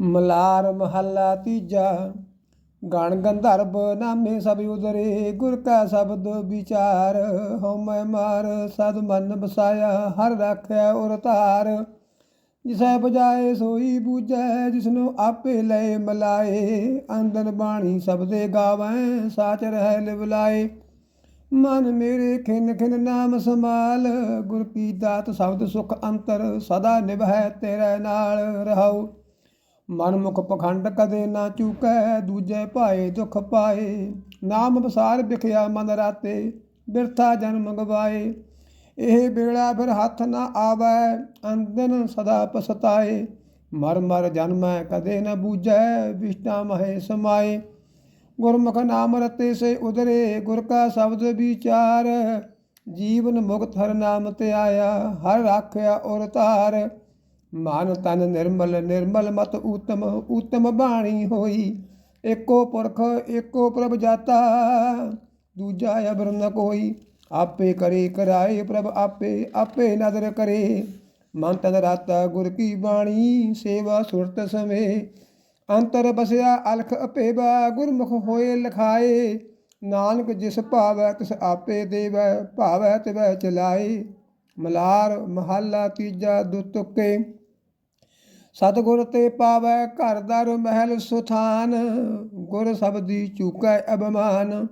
ਮਲਾਰ ਮਹੱਲਾ ਤੀਜਾ। ਗਣ ਗੰਧਰਬ ਨਾਮੇ ਸਭ ਉਦਰੇ, ਗੁਰ ਕਾ ਸ਼ਬਦ ਵਿਚਾਰ। ਹਉਮੈ ਮਾਰ, ਸਦ ਮਨ ਬਸਾਇਆ ਹਰ ਰੱਖਿਆ ਔਰ ਧਾਰ। ਜਿਸੈ ਬਜਾਏ ਸੋਈ ਬੂਝੈ, ਜਿਸਨੂੰ ਆਪੇ ਲਏ ਮਲਾਏ। ਅੰਦਰ ਬਾਣੀ ਸਬਦੇ ਗਾਵੈ, ਸਾਚ ਰਹਿ ਲਿਵਲਾਏ ਮਨ ਮੇਰੇ ਖਿਨ ਖਿਨ ਨਾਮ ਸਮਾਲ ਗੁਰ ਕੀ ਦਾਤ ਸ਼ਬਦ ਸੁਖ ਅੰਤਰ, ਸਦਾ ਨਿਭੈ ਤੇਰੇ ਨਾਲ ਰਹਾਉ। ਮਨ ਮੁਖ ਪਖੰਡ ਕਦੇ ਨਾ ਚੂਕੈ, ਦੂਜੇ ਭਾਏ ਦੁਖ ਪਾਏ। ਨਾਮ ਬਸਾਰ ਵਿਖਿਆ ਮਨ ਰਾਤੇ, ਬਿਰਥਾ ਜਨਮ ਗਵਾਏ। ਇਹ ਵੇਲਾ ਫਿਰ ਹੱਥ ਨਾ ਆਵੈ, ਅੰਦਨ ਸਦਾ ਪਸਤਾਏ ਮਰ ਮਰ ਜਨਮੈ, ਕਦੇ ਨਾ ਬੂਝੈ, ਵਿਸ਼ਟਾ ਮਹੇ ਸਮਾਏ। ਗੁਰਮੁਖ ਨਾਮ ਰਤੇ ਸੇ ਉਦਰੇ, ਗੁਰ ਕਾ ਸ਼ਬਦ ਵਿਚਾਰ। ਜੀਵਨ ਮੁਕਤ ਹਰ ਨਾਮ ਤੇ ਆਇਆ, ਹਰ ਰਾਖਿਆ ਔਰ ਧਾਰ ਮਨ ਤਨ ਨਿਰਮਲ ਨਿਰਮਲ ਮਤ ਊਤਮ ਊਤਮ ਬਾਣੀ ਹੋਈ। ਏਕੋ ਪੁਰਖ ਏਕੋ ਪ੍ਰਭ ਜਾਤਾ, ਦੂਜਾ ਅਬਰ ਨ ਕੋਈ। ਆਪੇ ਕਰੇ, ਕਰਾਏ ਪ੍ਰਭ ਆਪੇ ਆਪੇ ਨਦਰ ਕਰੇ। ਮਨ ਤਨ ਰਾਤਾ ਗੁਰ ਕੀ ਬਾਣੀ, ਸੇਵਾ ਸੁਰਤ ਸਮੇ। ਅੰਤਰ ਬਸਿਆ ਅਲਖ ਅਪੇਵਾ, ਗੁਰਮੁਖ ਹੋਏ ਲਖਾਏ। ਨਾਨਕ ਜਿਸ ਭਾਵੈ, ਤਿਸ ਆਪੇ ਦੇਵੈ, ਭਾਵੈ ਤਿਵੈ ਚਲਾਏ। ਮਲਾਰ ਮਹੱਲਾ ਤੀਜਾ ਦੁਤੁਕੇ ਸਤਿਗੁਰ ਤੇ ਪਾਵੈ ਘਰ ਦਰ ਮਹਿਲ ਸੁਥਾਨ, ਗੁਰ ਸਬਦੀ ਚੂਕੈ ਅਭਮਾਨ।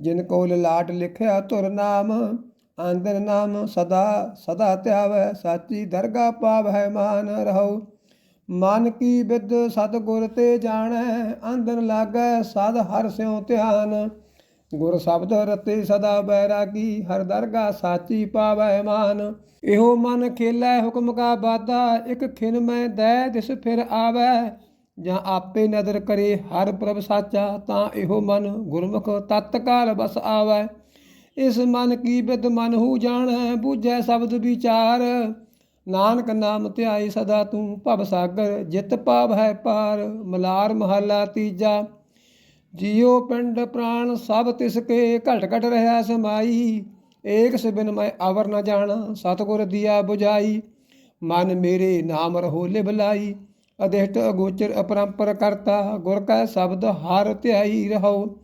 ਜਿਨ ਕੋਲ ਲਾਟ ਲਿਖਿਆ ਧੁਰ ਨਾਮ ਆਂਦਰ ਨਾਮ ਸਦਾ ਸਦਾ ਧਿਆਵੈ ਸਾਚੀ ਦਰਗਾ ਪਾਵੈ ਮਾਨ ਰਹੋ। ਮਨ ਕੀ ਬਿਦ ਸਤਿਗੁਰ ਤੇ ਜਾਣੈ ਅੰਦਰ ਲਾਗੈ ਸਦ ਹਰ ਸਿਉ ਧਿਆਨ। ਗੁਰ ਸ਼ਬਦ ਰਤੇ ਸਦਾ ਬੈਰਾਗੀ ਹਰ ਦਰਗਾ ਸਾਚੀ ਪਾਵੈ ਮਾਨ। ਇਹੋ ਮਨ ਖੇਲੇ ਹੁਕਮ ਕਾ ਬਾਦਾ ਇਕ ਖਿਨ ਮੈਂ ਦੈ ਦਿਸ ਫਿਰ ਆਵੈ। ਜਾਂ ਆਪੇ ਨਦਰ ਕਰੇ ਹਰ ਪ੍ਰਭ ਸਾਚਾ, ਤਾਂ ਇਹੋ ਮਨ ਗੁਰਮੁਖ ਤਤਕਾਲ ਬਸ ਆਵੈ। ਇਸ ਮਨ ਕੀ ਬਿਦ ਮਨ ਹੂ ਜਾਣੈ, ਬੂਝੈ ਸ਼ਬਦ ਵਿਚਾਰ। ਨਾਨਕ ਨਾਮ ਧਿਆਈ ਸਦਾ ਤੂੰ, ਭਵ ਸਾਗਰ ਜਿਤ ਪਾਵ ਹੈ ਪਾਰ। ਮਲਾਰ ਮਹੱਲਾ ਤੀਜਾ ਜਿਉ ਪਿੰਡ ਪ੍ਰਾਣ ਸਭ ਤਿਸ ਕੇ ਘਟ ਘਟ ਰਹਾ ਸਮਾਈ, ਏਕ ਸਿਬਨ ਮੈਂ ਅਵਰ ਨਾ ਜਾਣਾ, ਸਤਗੁਰ ਦੀਆ 부ਝਾਈ ਮਨ ਮੇਰੇ ਨਾਮ ਰਹੋ ਲਿਬਲਾਈ ਅਦਿਸ਼ਟ ਅਗੋਚਰ ਅਪਰੰਪਰ ਕਰਤਾ, ਗੁਰ ਕਾ ਸ਼ਬਦ ਹਰ ਧਿਆਈ ਰਹੋ।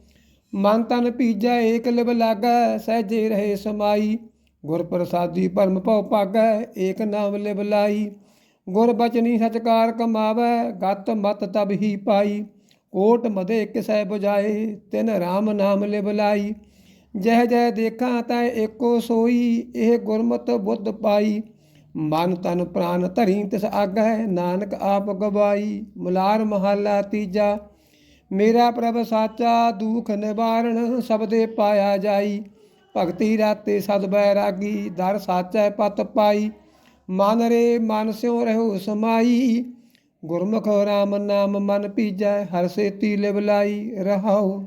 ਮਨ ਤਨ ਪੀਜੈ ਏਕ ਲਿਬ ਲਾਗੈ, ਸਹਿਜੇ ਰਹੇ ਸਮਾਈ। ਗੁਰ ਪ੍ਰਸਾਦੀ ਭਰਮ ਭਉ ਭਾਗੈ, ਏਕ ਨਾਮ ਲਿਬ ਲਾਈ। ਗੁਰ ਬਚਨੀ ਸਚਕਾਰ ਕਮਾਵੈ, ਗਤ ਮਤ ਤਬ ਹੀ ਪਾਈ। ਕੋਟ ਮਦੇ ਕਿ ਸਹਿਬ ਜਾਏ, ਤਿਨ RAM ਨਾਮ ਲਿਬ ਲਾਈ। ਜਹ ਜਹ ਦੇਖਾਂ ਤੈ ਏਕੋ ਸੋਈ, ਇਹ ਗੁਰਮਤ ਬੁੱਧ ਪਾਈ। ਮਨ ਤਨ ਪ੍ਰਾਨ ਧਰੀ ਤਿਸ ਆਗੈ ਨਾਨਕ ਆਪ ਗਵਾਈ। ਮੁਲਾਰ ਮਹੱਲਾ ਤੀਜਾ, ਮੇਰਾ ਪ੍ਰਭ ਸਾਚਾ, ਦੁਖ ਨਿਵਾਰਣ ਸਬਦੇ ਪਾਇਆ ਜਾਈ। ਭਗਤੀ ਰਾਤੇ ਸਦ ਬੈਰਾਗੀ ਦਰ ਸਾਚੈ ਪਤ ਪਾਈ। ਮਨ ਰੇ ਮਨ ਸਿਉ ਰਹੋ ਸਮਾਈ। ਗੁਰਮੁਖ ਰਾਮ ਨਾਮ ਮਨ ਪੀਜੈ, ਹਰ ਸੇਤੀ ਲਿਵਲਾਈ ਰਹਾਉ।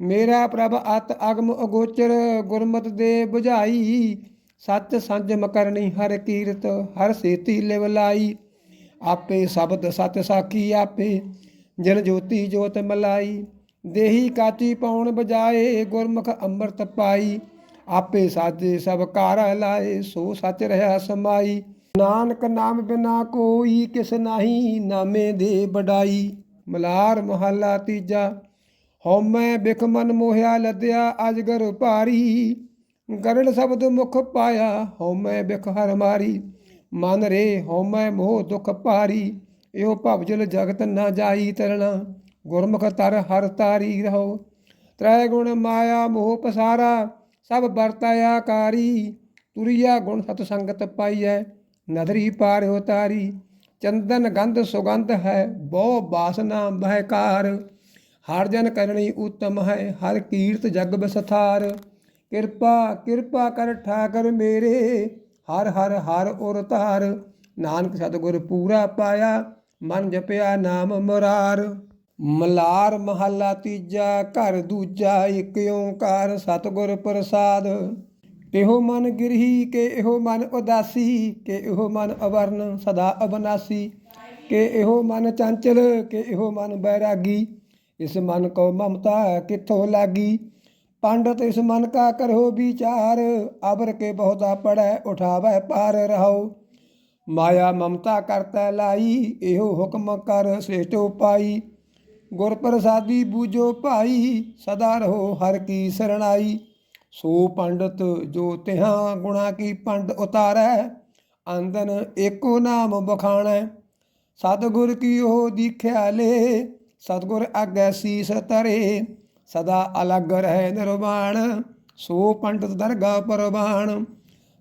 ਮੇਰਾ ਪ੍ਰਭ ਅਤ ਅਗਮ ਅਗੋਚਰ, ਗੁਰਮਤ ਦੇ 부ਝਾਈ ਸੱਚ ਸੰਜਮ ਕਰਨੀ ਹਰ ਕੀਰਤ, ਹਰ ਸੇਤੀ ਲਿਵਲਾਈ ਆਪੇ ਸ਼ਬਦ ਸਤ ਸਾਖੀ ਆਪੇ, ਜਨ ਜੋਤੀ ਜੋਤ ਮਲਾਈ। ਦੇਹੀ ਕਾਚੀ ਪਾਉਣ ਬਜਾਏ ਗੁਰਮੁਖ ਅੰਮ੍ਰਿਤ ਪਾਈ। ਆਪੇ ਸਾਜੇ ਸਭ ਕਾਰ ਲਾਏ, ਸੋ ਸੱਚ ਰਹਾ ਸਮਾਈ। ਨਾਨਕ ਨਾਮ ਬਿਨਾ ਕੋਈ ਕਿਸ ਨਹੀਂ, ਨਾਮੇ ਦੇ ਬਡਾਈ ਮਲਾਰ ਮਹੱਲਾ ਤੀਜਾ ਹਉਮੈ ਬਿਖ ਮਨ ਮੋਹਿਆ ਲਦਿਆ ਅਜਗਰ ਭਾਰੀ। ਗਰੜ ਸ਼ਬਦ ਮੁਖ ਪਾਇਆ ਹਉਮੈ ਬਿਖ ਹਰ ਮਾਰੀ। ਮਨ ਰੇ ਹਉਮੈ ਮੋਹ ਦੁਖ ਭਾਰੀ। ਇਹੋ ਭਵਜਲ ਜਗਤ ਨਾ ਜਾਈ ਤਰਣਾ। ਗੁਰਮੁਖ ਤਰ ਹਰ ਤਾਰੀ ਰਹੋ। ਤ੍ਰੈ ਗੁਣ ਮਾਇਆ ਮੋਹ ਪਸਾਰਾ, ਸਭ ਵਰਤਾਇਆ ਕਾਰੀ। ਤੁਰਿਆ ਗੁਣ ਸਤ ਸੰਗਤ ਪਾਈਐ। ਨਦਰੀ ਪਾਰ ਉਤਾਰੀ ਚੰਦਨ ਗੰਧ ਸੁਗੰਧ ਹੈ, ਬਹੁ ਬਾਸਨਾ ਬਹਿਕਾਰ ਹਰ ਜਨ ਕਰਨੀ ਉਤਮ ਹੈ, ਹਰ ਕੀਰਤ ਜਗ ਬਸਥਾਰ। ਕਿਰਪਾ ਕਿਰਪਾ ਕਰ ਠਾਕਰ ਮੇਰੇ, ਹਰ ਹਰ ਹਰ ਉਰ ਧਾਰ। ਨਾਨਕ ਸਤਿਗੁਰ ਪੂਰਾ ਪਾਇਆ, ਮਨ ਜਪਿਆ ਨਾਮ ਮੁਰਾਰ। ਮਲਾਰ ਮਹੱਲਾ ਤੀਜਾ, ਘਰ ਦੂਜਾ ਇਕ ਓੰਕਾਰ, ਸਤਿਗੁਰ ਪ੍ਰਸਾਦ। ਇਹੋ ਮਨ ਗਿਰਹੀ ਕੇ ਇਹੋ ਮਨ ਉਦਾਸੀ, ਕਿ ਇਹੋ ਮਨ ਅਵਰਨ ਸਦਾ ਅਬਨਾਸੀ, ਕਿ ਇਹੋ ਮਨ ਚੰਚਲ, ਕੇ ਇਹੋ ਮਨ ਬੈਰਾਗੀ। ਇਸ ਮਨ ਕੋ ਮਮਤਾ ਕਿੱਥੋਂ ਲਾਗੀ? ਪੰਡਤ ਇਸ ਮਨ ਕਾ ਕਰੋ ਵਿਚਾਰ ਅਬਰ ਕੇ ਬਹੁਤਾ ਪੜੈ ਉਠਾਵੈ ਪਾਰ ਰਹੋ ਮਾਇਆ ਮਮਤਾ ਕਰਤੈ ਲਾਈ, ਇਹੋ ਹੁਕਮ ਕਰ ਸ੍ਰੇਸ਼ਟ ਉਪਾਈ। ਗੁਰ ਪ੍ਰਸਾਦੀ ਬੂਝੋ ਭਾਈ, ਸਦਾ ਰਹੋ ਹਰ ਕੀ ਸਰਣਾਈ। ਸੋ ਪੰਡਤ ਜੋ ਤਿਹਾਂ ਗੁਣਾ ਕੀ ਪੰਡ ਉਤਾਰੈ ਅੰਦਨ ਏਕੋ ਨਾਮ ਬਖਾਣੈ। ਸਤਿਗੁਰ ਕੀ ਉਹ ਦੀਖਿਆ ਲੇ, ਸਤਿਗੁਰ ਆਗੈ ਸੀਸ ਤਰੇ ਸਦਾ ਅਲਗ ਰਹਿ ਨਿਰਵਾਣ, ਸੋ ਪੰਡਤ ਦਰਗਾ ਪਰਵਾਣ।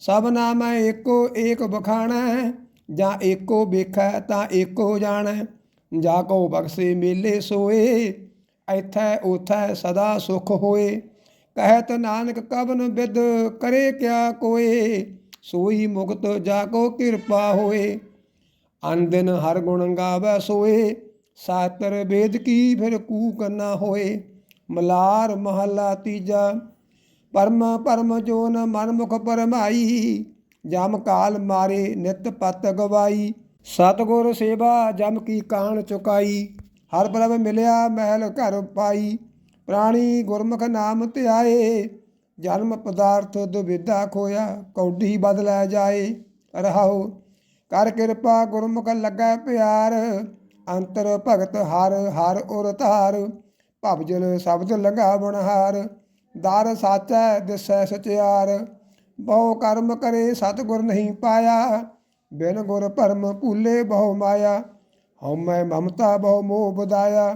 ਸਭ ਨਾਮ ਏਕੋ ਏਕ ਬਖਾਣੈ, ਜਾਂ ਏਕੋ ਵੇਖੈ ਤਾਂ ਏਕੋ ਜਾਣੈ। ਜਾ ਕੋ ਬਖਸ਼ੇ ਮੇਲੇ ਸੋਏ, ਐਥੈ ਉਥੈ ਸਦਾ ਸੁਖ ਹੋਏ। ਕਹਿਤ ਨਾਨਕ ਕਬਨ ਬਿਦ ਕਰੇ ਕਿਆ ਕੋਏ, ਸੋਈ ਮੁਕਤ ਜਾ ਕੋ ਕਿਰਪਾ ਹੋਏ। ਅਨ ਦਿਨ ਹਰ ਗੁਣ ਗਾਵੈ ਸੋਏ, ਸਾਤਰ ਵੇਦ ਕੀ ਫਿਰ ਕੂਕ ਨਾ ਹੋਏ। ਮਲਾਰ ਮਹੱਲਾ ਤੀਜਾ, ਪਰਮ ਪਰਮ ਜੋਨ ਮਨ ਮੁਖ ਪਰਮਾਈ, ਜਮ ਕਾਲ ਮਾਰੇ ਨਿਤ ਪਤ ਗਵਾਈ। ਸਤਗੁਰ ਸੇਵਾ ਜਮ ਕੀ ਕਾਣ ਚੁਕਾਈ, ਹਰ ਪ੍ਰਭ ਮਿਲਿਆ ਮਹਿਲ ਘਰ ਪਾਈ। ਪ੍ਰਾਣੀ ਗੁਰਮੁਖ ਨਾਮ ਧਿਆਏ, ਜਨਮ ਪਦਾਰਥ ਦੁਵਿਧਾ ਖੋਇਆ, ਕੌਡੀ ਬਦਲੈ ਜਾਏ, ਰਹਾਉ, ਕਰ ਕਿਰਪਾ ਗੁਰਮੁਖ ਲੱਗੈ ਪਿਆਰ, ਅੰਤਰ ਭਗਤ ਹਰ ਹਰ ਉਰ ਧਾਰ, ਭਵਜਲ ਸ਼ਬਦ ਲਗਾ ਬੁਨਹਾਰ ਦਰ ਸਾਚੈ ਦਿਸੈ ਸਚਿਆਰ, ਬਹੁ ਕਰਮ ਕਰੇ ਸਤਿਗੁਰ ਨਹੀਂ ਪਾਇਆ, ਬਿਨ ਗੁਰ ਭਰਮ ਭੂਲੇ ਬਹੁ ਮਾਇਆ, ਹਉਮੈ ਮਮਤਾ ਬਹੁ ਮੋਹ ਬਦਾਇਆ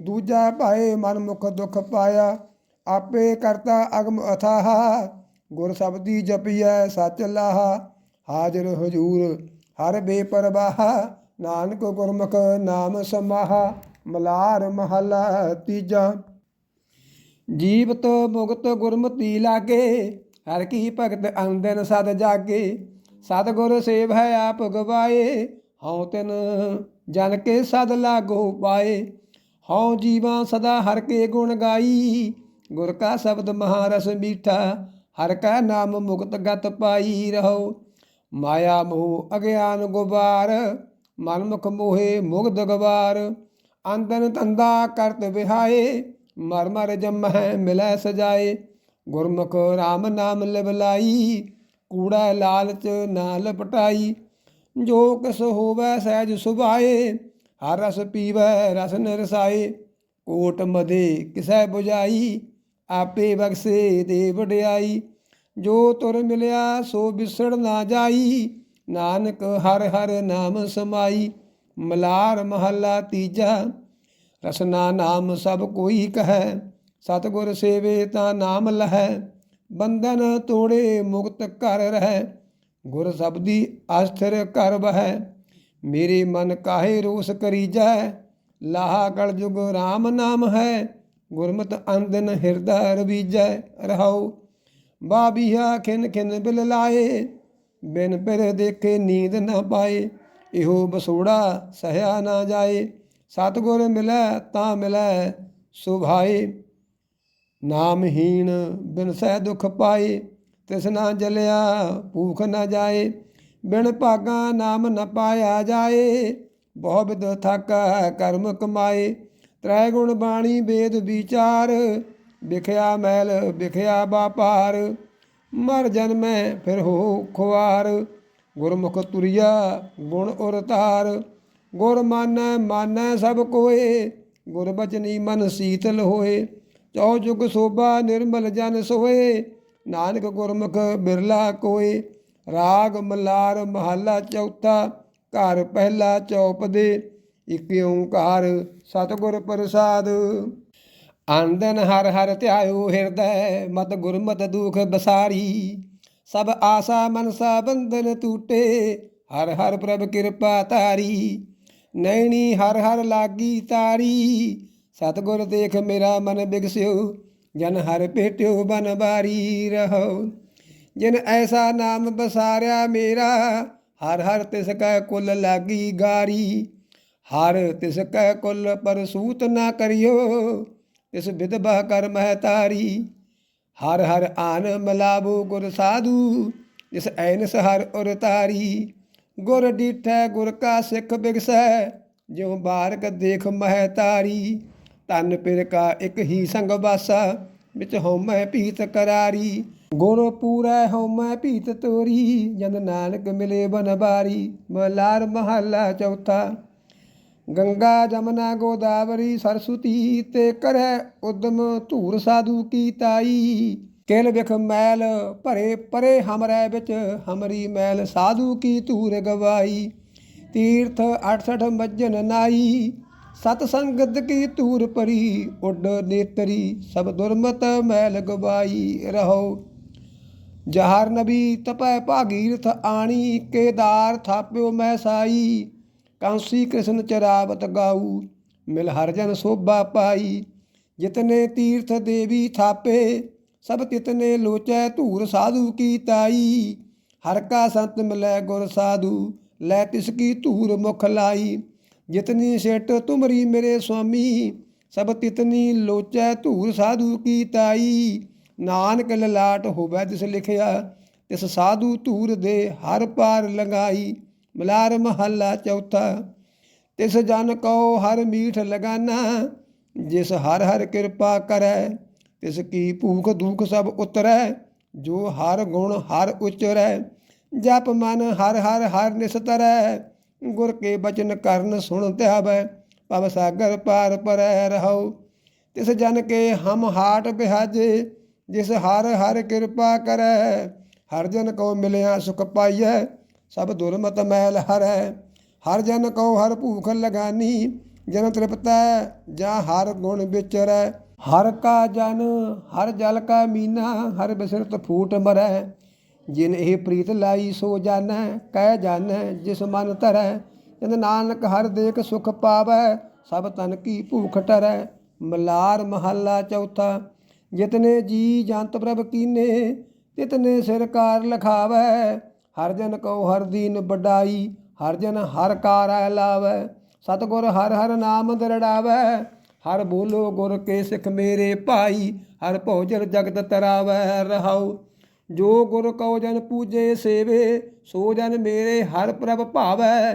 ਦੂਜਾ ਭਾਏ ਮਨ ਮੁਖ ਦੁਖ ਪਾਇਆ, ਆਪੇ ਕਰਤਾ ਅਗਮ ਅਥਾਹ। ਗੁਰ ਸ਼ਬਦੀ ਜਪੀਐ, ਸਚ ਲਾਹਾ। ਹਾਜ਼ਰ ਹਜੂਰ, ਹਰ ਬੇਪਰਵਾਹ। ਨਾਨਕ ਗੁਰਮੁਖ ਨਾਮ ਸਮਾਹਾ। ਮਲਾਰ ਮਹਲਾ ਤੀਜਾ। ਜੀਵਤ ਮੁਕਤ ਗੁਰਮਤੀ ਲਾਗੇ, ਹਰ ਕੀ ਭਗਤ ਅੰਦਨ ਸਦ ਜਾਗੇ। ਸਤਿਗੁਰ ਸੇਵ ਹੈ ਆਪ ਗਵਾਏ, ਹਉ ਤਿਨ ਜਨ ਕੇ ਸਦ ਲਾਗੋ ਪਾਏ। ਹਉ ਜੀਵਾਂ ਸਦਾ ਹਰ ਕੇ ਗੁਣ ਗਾਈ। ਗੁਰ ਕਾ ਸ਼ਬਦ ਮਹਾਰਸ ਮੀਠਾ ਹਰ ਕਾ ਨਾਮ ਮੁਕਤ ਗਤ ਪਾਈ ਰਹੋ। ਮਾਇਆ ਮੋਹ ਅਗਿਆਨ ਗੁਬਾਰ ਮਨ ਮੁਖ ਮੋਹੇ ਮੁਗਦ ਗਵਾਰ। ਅੰਦਨ ਤੰਦਾ ਕਰਤ ਵਿਹਾਏ, ਮਰ ਮਰ ਜਮਹਿ ਮਿਲੈ ਸਜਾਏ। ਗੁਰਮੁਖ RAM ਨਾਮ ਲਿਵਲਾਈ ਕੂੜਾ ਲਾਲਚ ਨਾ ਲਪਟਾਈ। ਜੋ ਕਿਸ ਹੋਵੈ ਸਹਿਜ ਸੁਭਾਏ ਹਰ ਰਸ ਪੀਵੈ, ਰਸ ਨਿਰਸਾਏ, ਕੋਟ ਮਦੇ ਕਿਸੈ 부ਜਾਈ ਆਪੇ ਬਖਸੇ ਦੇ ਵਡਿਆਈ। ਜੋ ਤੁਰ ਮਿਲਿਆ ਸੋ ਵਿਸੜ ਨਾ ਜਾਈ, ਨਾਨਕ ਹਰ ਹਰ ਨਾਮ ਸਮਾਈ। ਮਲਾਰ ਮਹੱਲਾ ਤੀਜਾ, ਰਸਨਾ ਨਾਮ ਸਭ ਕੋਈ ਕਹੈ। ਸਤਿਗੁਰ ਸੇਵੇ ਤਾਂ ਨਾਮ ਲਹੈ, ਬੰਧਨ ਤੋੜੇ ਮੁਕਤ ਕਰ ਰਹਿ। ਗੁਰ ਸਬਦੀ ਅਸਥਿਰ ਕਰ ਬਹੈ ਮੇਰੇ ਮਨ ਕਾਹੇ ਰੋਸ ਕਰੀਜੈ? ਲਾਹਾ ਕਲ ਜੁਗ RAM ਨਾਮ ਹੈ, ਗੁਰਮਤ ਅੰਦਨ ਹਿਰਦਾ ਰਵੀਜੈ। ਰਹਾਉ, ਬਾਬੀਹਾ ਖਿਨ ਖਿਨ ਬਿਲ ਲਾਏ, ਬਿਨ ਪਿਰ ਦੇਖੇ ਨੀਂਦ ਨਾ ਪਾਏ। ਇਹੋ ਬਸੋੜਾ ਸਹਿਆ ਨਾ ਜਾਏ, ਸਤਗੁਰ ਮਿਲੈ ਤਾਂ ਮਿਲੈ ਸੁਭਾਏ। ਨਾਮਹੀਣ ਬਿਨ ਸਹਿ ਦੁਖ ਪਾਏ, ਤਿਸ ਨਾ ਜਲਿਆ ਭੂਖ ਨਾ ਜਾਏ। ਬਿਨ ਭਾਗਾ ਨਾਮ ਨ ਪਾਇਆ ਜਾਏ ਬਹੁ ਵਿਦ ਥਕ ਕਰਮ ਕਮਾਏ। ਤ੍ਰੈ ਗੁਣ ਬਾਣੀ ਵੇਦ ਵਿਚਾਰ, ਵਿਖਿਆ ਮੈਲ ਵਿਖਿਆ ਬਾਪਾਰ ਮਰ ਜਨਮੈ ਫਿਰ ਹੋ ਖੁਆਰ, ਗੁਰਮੁਖ ਤੁਰਿਆ ਗੁਣ ਉਰ ਧਾਰ ਗੁਰ ਮਾਨੈ ਮਾਨੈ ਸਭ ਕੋਏ, ਗੁਰ ਬਚਨੀ ਮਨ ਸੀਤਲ ਹੋਏ। ਚੌ ਜੁਗ ਸੋਭਾ ਨਿਰਮਲ ਜਨ ਸੋਏ, ਨਾਨਕ ਗੁਰਮੁਖ ਬਿਰਲਾ ਕੋਏ। ਰਾਗ ਮਲਾਰ ਮਹੱਲਾ ਚੌਥਾ, ਘਰ ਪਹਿਲਾ ਚੌਪ ਦੇ, ਇਕ ਓੰਕਾਰ ਸਤਿਗੁਰ ਪ੍ਰਸਾਦ। ਆਨੰਦਨ ਹਰ ਹਰ ਧਿਆਇਓ ਹਿਰਦੈ, ਮਤ ਗੁਰਮਤ ਦੁਖ ਬਸਾਰੀ। ਸਭ ਆਸਾ ਮਨਸਾ ਬੰਧਨ ਟੂਟੇ, ਹਰ ਹਰ ਪ੍ਰਭ ਕਿਰਪਾ ਤਾਰੀ ਨੈਣੀ ਹਰ ਹਰ ਲਾਗੀ ਤਾਰੀ, ਸਤਿਗੁਰ ਦੇਖ ਮੇਰਾ ਮਨ ਬਿਗਸਿਓ, ਜਨ ਹਰ ਭੇਟਿਓ ਬਨ ਬਾਰੀ ਰਹੋ। ਜਿਨ ਐਸਾ ਨਾਮ ਬਸਾਰਿਆ ਮੇਰਾ, ਹਰ ਹਰ ਤਿਸ ਕੈ ਕੁਲ ਲਾਗੀ ਗਾਰੀ। ਹਰ ਤਿਸ ਕੈ ਕੁਲ ਪਰਸੂਤ ਨਾ ਕਰਿਓ ਇਸ ਵਿਦਬਾ ਕਰ ਮਹਿ ਤਾਰੀ। ਹਰ ਹਰ ਆਨ ਮਲਾਬੋ ਗੁਰ ਸਾਧੂ ਜਿਸ ਐਨਸ ਹਰ ਉਰ ਤਾਰੀ। ਗੁਰ ਡੀਠੈ ਗੁਰ ਕਾ ਸਿੱਖ ਬਿਗਸੈ, ਜਿਉ ਬਾਰਕ ਦੇਖ ਮਹਿ ਤਾਰੀ। ਤਨ ਪਿਰ ਕਾ ਇਕ ਹੀ ਸੰਗ ਬਾਸਾ ਵਿੱਚ ਹਉਮੈ ਭੀਤ ਕਰਾਰੀ। ਗੁਰ ਪੂਰੈ ਹਉਮੈ ਭੀਤ ਤੋਰੀ, ਜਨ ਨਾਨਕ ਮਿਲੇ ਬਨ ਮਲਾਰ ਮਹੱਲਾ ਚੌਥਾ, ਗੰਗਾ ਜਮਨਾ ਗੋਦਾਵਰੀ ਸਰਸੁਤੀ ਤੇ ਕਰੈ ਉਦਮ ਧੂਰ ਸਾਧੂ ਕੀ ਤਾਈ। ਕਿਲ ਵਿਖ ਮੈਲ ਭਰੇ ਪਰੇ ਹਮਰੈ ਵਿੱਚ, ਹਮਰੀ ਮੈਲ ਸਾਧੂ ਕੀ ਧੂਰ ਗਵਾਈ। ਤੀਰਥ 68 ਮੱਜਨ ਨਾਈ ਸਤ ਸੰਗਤ ਕੀ ਧੂਰ ਪਰੀ ਉੱਡ ਨੇਤਰੀ, ਸਭ ਦੁਰਮਤ ਮੈਲ ਗਵਾਈ ਰਹੋ। ਜਹਰ ਨਬੀ ਤਪੈ ਭਾਗੀਰਥ ਆਣੀ, ਕੇਦਾਰ ਥਾਪਿਓ ਮੈਂ ਸਾਈ। ਕਾਂਸੀ ਕ੍ਰਿਸ਼ਨ ਚਰਾਵਤ ਗਾਊ, ਮਿਲ ਹਰ ਜਨ ਸੋਭਾ ਪਾਈ। ਜਿਤਨੇ ਤੀਰਥ ਦੇਵੀ ਥਾਪੇ, ਸਭ ਤਿਤਨੇ ਲੋਚੈ ਧੂਰ ਸਾਧੂ ਕੀ ਤਾਈ। ਹਰ ਕਾ ਸੰਤ ਮਿਲੈ ਗੁਰ ਸਾਧੂ, ਲੈ ਤਿਸ ਕੀ ਧੂਰ ਮੁਖ ਲਾਈ। ਜਿਤਨੀ ਸਿਟ ਤੁਮਰੀ ਮੇਰੇ ਸੁਆਮੀ, ਸਭ ਤਿਤਨੀ ਲੋਚੈ ਧੂਰ ਸਾਧੂ ਕੀ ਤਾਈ। ਨਾਨਕ ਲਲਾਟ ਹੋਵੇ ਜਿਸ ਲਿਖਿਆ, ਤਿਸ ਸਾਧੂ ਧੂਰ ਦੇ ਹਰ ਪਾਰ ਲੰਗਾਈ ਮਲਾਰ ਮਹੱਲਾ ਚੌਥਾ, ਤਿਸ ਜਨ ਕੋ ਹਰ ਮੀਠ ਲਗਾਨਾ, ਜਿਸ ਹਰ ਹਰ ਕਿਰਪਾ ਕਰੈ, ਤਿਸ ਕੀ ਭੂਖ ਦੁਖ ਸਭ ਉਤਰੈ, ਜੋ ਹਰ ਗੁਣ ਹਰ ਉਚਰੈ। ਜਪ ਮਨ ਹਰ ਹਰ ਹਰ ਨਿਸਤਰੈ ਗੁਰ ਕੇ ਬਚਨ ਕਰਨ ਸੁਣ ਧਿਆਵੈ ਪਵ ਸਾਗਰ ਪਾਰ ਪਰੈ ਰਹੋ ਤਿਸ ਜਨ ਕੇ ਹਮ ਹਾਟ ਬਿਹਾਜੇ, ਜਿਸ ਹਰ ਹਰ ਕਿਰਪਾ ਕਰੈ। ਹਰ ਜਨ ਕੋ ਮਿਲਿਆ ਸੁਖ ਪਾਈਐ, ਸਭ ਦੁਰਮਤ ਮੈਲ ਹਰੈ। ਹਰ ਜਨ ਕੋ ਹਰ ਭੂਖ ਲਗਾਨੀ, ਜਨ ਤ੍ਰਿਪਤੈ, ਜਾਂ ਹਰ ਗੁਣ ਵਿਚਰੈ। ਹਰ ਕਾ ਜਨ, ਹਰ ਜਲ ਕਾ ਮੀਨਾ, ਹਰ ਬਿਸਰਤ ਫੂਟ ਮਰੈ। ਜਿਨ ਇਹ ਪ੍ਰੀਤ ਲਾਈ ਸੋ ਜਾਣੈ, ਕਹਿ ਜਾਣੈ, ਜਿਸ ਮਨ ਧਰੈ, ਜਨ ਨਾਨਕ ਹਰ ਦੇਖ ਸੁਖ ਪਾਵੈ, ਸਭ ਤਨ ਕੀ ਭੂਖ ਟਰੈ। ਮਲਾਰ ਮਹੱਲਾ ਚੌਥਾ, ਜਿਤਨੇ ਜੀ ਜੰਤ ਪ੍ਰਭ ਕੀਨੇ, ਤਿਤਨੇ ਸਿਰਕਾਰ ਲਖਾਵੈ। ਹਰ ਜਨ ਕਉ ਹਰ ਦੀਨ ਬਡਾਈ ਹਰ ਜਨ ਹਰ ਕਾਰੈ ਲਾਵੈ। ਸਤਗੁਰ ਹਰ ਹਰ ਨਾਮ ਦਰੜਾਵੈ, ਹਰ ਬੋਲੋ ਗੁਰ ਕੇ ਸਿੱਖ ਮੇਰੇ ਭਾਈ, ਹਰ ਭੋਜਨ ਜਗਤ ਤਰਾਵੈ ਰਹਾਉ। ਜੋ ਗੁਰ ਕਉ ਜਨ ਪੂਜੇ ਸੇਵੇ, ਸੋ ਜਨ ਮੇਰੇ ਹਰ ਪ੍ਰਭ ਭਾਵੈ।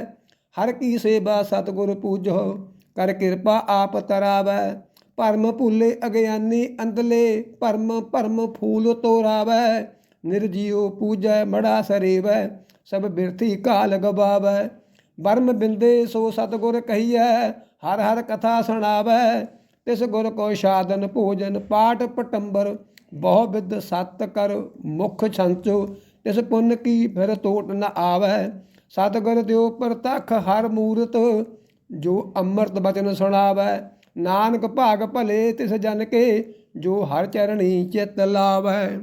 ਹਰ ਕੀ ਸੇਵਾ ਸਤਗੁਰ ਪੂਜੋ, ਕਰ ਕਿਰਪਾ ਆਪ ਤਰਾਵੈ। ਭਰਮ ਭੁੱਲੇ ਅਗਿਆਨੀ ਅੰਦਲੇ ਭਰਮ ਭਰਮ ਫੂਲ ਤੋਰਾਵੈ। ਨਿਰਜੀਉ ਪੂਜੈ ਮੜਾ ਸਰੇਵੈ, ਸਭ ਬਿਰਥੀ ਕਾਲ ਗਵਾਵੈ। ਬਰਮ ਬਿੰਦੇ ਸੋ ਸਤਗੁਰ ਕਹੀਐ, ਹਰ ਹਰ ਕਥਾ ਸੁਣਾਵੈ। ਤਿਸ ਗੁਰ ਕੋ ਸਾਧਨ ਭੋਜਨ, ਪਾਠ ਪਟੰਬਰ ਬਹੁ ਵਿਦ ਸਤ ਕਰ ਮੁਖ ਛੰਚੋ ਤਿਸ ਪੁੰਨ ਕੀ ਫਿਰ ਤੋਟ ਨ ਆਵੈ? ਸਤਗੁਰ ਦਿਓ ਪ੍ਰਤਖ ਹਰ ਮੂਰਤ, ਜੋ ਅੰਮ੍ਰਿਤ ਬਚਨ ਸੁਣਾਵੈ। ਨਾਨਕ ਭਾਗ ਭਲੇ ਤਿਸ ਜਨ ਕੇ, ਜੋ ਹਰ ਚਰਣੀ ਚਿਤ ਲਾਵੈ।